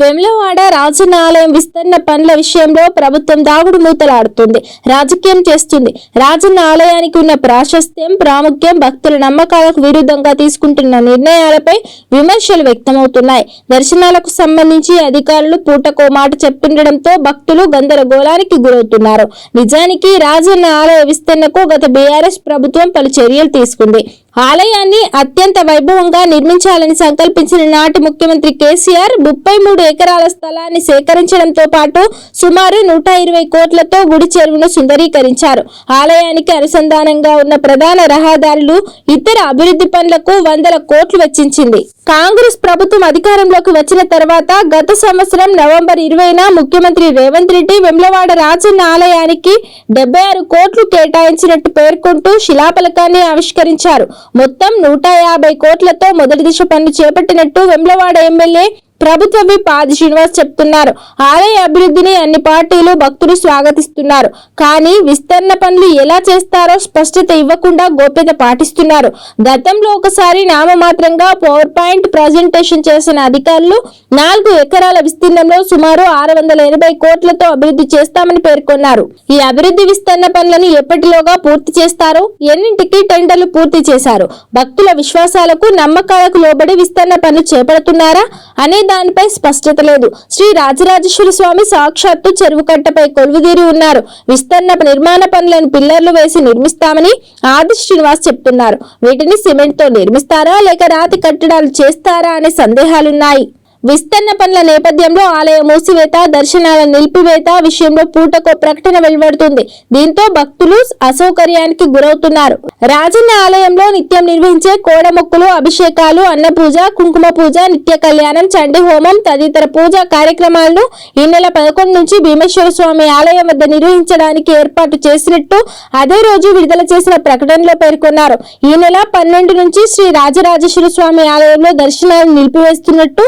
వెమ్లవాడ రాజన్న ఆలయం విస్తరణ పనుల విషయంలో ప్రభుత్వం దాగుడు మూతలాడుతుంది. రాజకీయం చేస్తుంది. రాజన్న ఆలయానికి ఉన్న ప్రాశస్త్యం ప్రాముఖ్యం భక్తుల నమ్మకాలకు విరుద్ధంగా తీసుకుంటున్న నిర్ణయాలపై విమర్శలు వ్యక్తమవుతున్నాయి. దర్శనాలకు సంబంధించి అధికారులు పూటకో మాట చెప్తుండటంతో భక్తులు గందరగోళానికి గురవుతున్నారు. నిజానికి రాజన్న ఆలయ విస్తరణకు గత బీఆర్ఎస్ ప్రభుత్వం పలు చర్యలు తీసుకుంది. ఆలయాన్ని అత్యంత వైభవంగా నిర్మించాలని సంకల్పించిన నాటి ముఖ్యమంత్రి కేసీఆర్ ముప్పై మూడు ఎకరాల స్థలాన్ని సేకరించడంతో పాటు సుమారు నూట ఇరవై కోట్లతో గుడి చెరువును సుందరీకరించారు. ఆలయానికి అనుసంధానంగా ఉన్న ప్రధాన రహదారులు ఇతర అభివృద్ధి పనులకు వందల కోట్లు వెచ్చించింది. కాంగ్రెస్ ప్రభుత్వం అధికారంలోకి వచ్చిన తర్వాత గత సంవత్సరం నవంబర్ ఇరవైన ముఖ్యమంత్రి రేవంత్ రెడ్డి వెమ్లవాడ రాజన్న ఆలయానికి డెబ్బై ఆరు కోట్లు కేటాయించినట్టు పేర్కొంటూ శిలాఫలకాన్ని ఆవిష్కరించారు. మొత్తం నూట యాభై కోట్లతో మొదటి దిశ పనులు చేపట్టినట్టు వెమ్లవాడ ఎమ్మెల్యే ప్రభుత్వ పాది శ్రీనివాస్ చెప్తున్నారు. ఆలయ అభివృద్ధిని అన్ని పార్టీలు భక్తులు స్వాగతిస్తున్నారు. కానీ విస్తరణ పనులు ఎలా చేస్తారో స్పష్టత ఇవ్వకుండా గోప్యత పాటిస్తున్నారు. గతంలో ఒకసారి నామమాత్రంగా పవర్ పాయింట్ ప్రజెంటేషన్ చేసిన అధికారులు నాలుగు ఎకరాల విస్తీర్ణంలో సుమారు ఆరు వందల ఎనభై కోట్లతో అభివృద్ధి చేస్తామని పేర్కొన్నారు. ఈ అభివృద్ధి విస్తరణ పనులను ఎప్పటిలోగా పూర్తి చేస్తారు ఎన్నింటికి టెండర్లు పూర్తి చేశారు? భక్తుల విశ్వాసాలకు నమ్మకాలకు లోబడి విస్తరణ పనులు చేపడుతున్నారా? అనే దానిపై స్పష్టత లేదు. శ్రీ రాజరాజేశ్వర స్వామి సాక్షాత్తు చెరువు కట్టపై కొలువుదీరి ఉన్నారు. విస్తరణ నిర్మాణ పనులను పిల్లర్లు వేసి నిర్మిస్తామని ఆది శ్రీనివాస్ చెప్తున్నారు. వీటిని సిమెంట్తో నిర్మిస్తారా లేక రాతి కట్టడాలు చేస్తారా అనే సందేహాలున్నాయి. విస్తరణ పనుల నేపథ్యంలో ఆలయ మూసివేత దర్శనాల నిలిపివేత విషయంలో పూటకో ప్రకటన వెలువడుతుంది. దీంతో భక్తులు అసౌకర్యానికి గురవుతున్నారు. రాజన్న ఆలయంలో నిత్యం నిర్వహించే కోడమొక్కులు అభిషేకాలు అన్న పూజ కుంకుమ పూజ నిత్య కళ్యాణం చండి హోమం తదితర పూజా కార్యక్రమాలను ఈ నెల పదకొండు నుంచి భీమేశ్వర స్వామి ఆలయం వద్ద నిర్వహించడానికి ఏర్పాటు చేసినట్టు అదే రోజు విడుదల చేసిన ప్రకటనలో పేర్కొన్నారు. ఈ నెల పన్నెండు నుంచి శ్రీ రాజరాజేశ్వర స్వామి ఆలయంలో దర్శనాలు నిలిపివేస్తున్నట్టు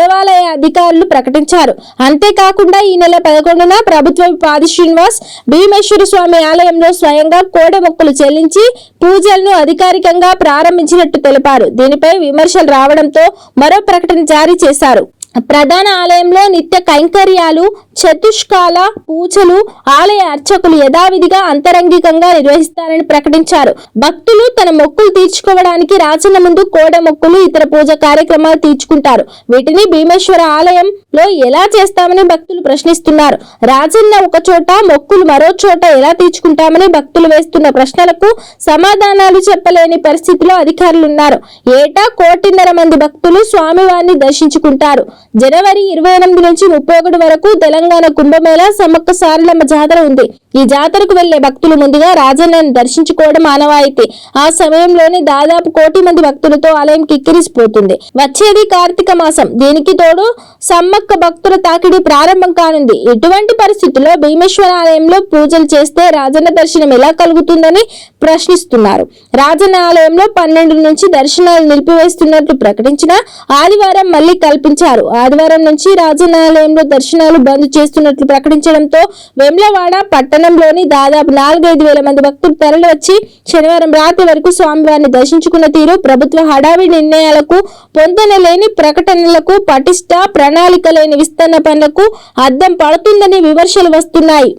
దేవాలయ అధికారులు ప్రకటించారు. అంతేకాకుండా ఈ నెల పదకొండున ప్రభుత్వ పాది శ్రీనివాస్ భీమేశ్వర స్వామి ఆలయంలో స్వయంగా కోడె మొక్కలు చెల్లించి పూజలను అధికారికంగా ప్రారంభించినట్టు తెలిపారు. దీనిపై విమర్శలు రావడంతో మరో ప్రకటన జారీ చేశారు. ప్రధాన ఆలయంలో నిత్య కైంకర్యాలు చతుష్కాల పూజలు ఆలయ అర్చకులు యథావిధిగా అంతరంగికంగా నిర్వహిస్తారని ప్రకటించారు. భక్తులు తన మొక్కులు తీర్చుకోవడానికి రాజన్న ముందు కోడ మొక్కులు ఇతర పూజ కార్యక్రమాలు తీర్చుకుంటారు. వీటిని భీమేశ్వర ఆలయంలో ఎలా చేస్తామని భక్తులు ప్రశ్నిస్తున్నారు. రాజన్న ఒక చోట మొక్కులు మరో చోట ఎలా తీర్చుకుంటామని భక్తులు వేస్తున్న ప్రశ్నలకు సమాధానాలు చెప్పలేని పరిస్థితిలో అధికారులు ఉన్నారు ఏటా కోటిన్నర మంది భక్తులు స్వామివారిని దర్శించుకుంటారు. జనవరి ఇరవై ఎనిమిది నుంచి ముప్పై ఒకటి వరకు తెలంగాణ కుంభమేళా సమ్మక్క సారలమ్మ జాతర ఉంది. ఈ జాతరకు వెళ్ళే భక్తులు ముందుగా రాజన్నను దర్శించుకోవడం ఆనవాయితీ. ఆ సమయంలోనే దాదాపు కోటి మంది భక్తులతో ఆలయం కిక్కిరిసిపోతుంది. వచ్చేది కార్తీక మాసం. దీనికి తోడు సమ్మక్క భక్తుల తాకిడి ప్రారంభం కానుంది. ఇటువంటి పరిస్థితుల్లో భీమేశ్వర ఆలయంలో పూజలు చేస్తే రాజన్న దర్శనం ఎలా కలుగుతుందని ప్రశ్నిస్తున్నారు. రాజన్న ఆలయంలో పన్నెండు నుంచి దర్శనాలు నిలిపివేస్తున్నట్లు ప్రకటించిన ఆదివారం మళ్ళీ కల్పించారు. ఆదివారం నుంచి రాజనాలయంలో దర్శనాలు బంద్ చేస్తున్నట్లు ప్రకటించడంతో వెమ్లవాడ పట్టణంలోని దాదాపు నాలుగైదు వేల మంది భక్తులు తరలివచ్చి శనివారం రాత్రి వరకు స్వామివారిని దర్శించుకున్న తీరు ప్రభుత్వ హడావిడి నిర్ణయాలకు పొందనలేని ప్రకటనలకు పటిష్ట ప్రణాళిక లేని విస్తరణ పనులకు అద్దం పడుతుందని విమర్శలు వస్తున్నాయి.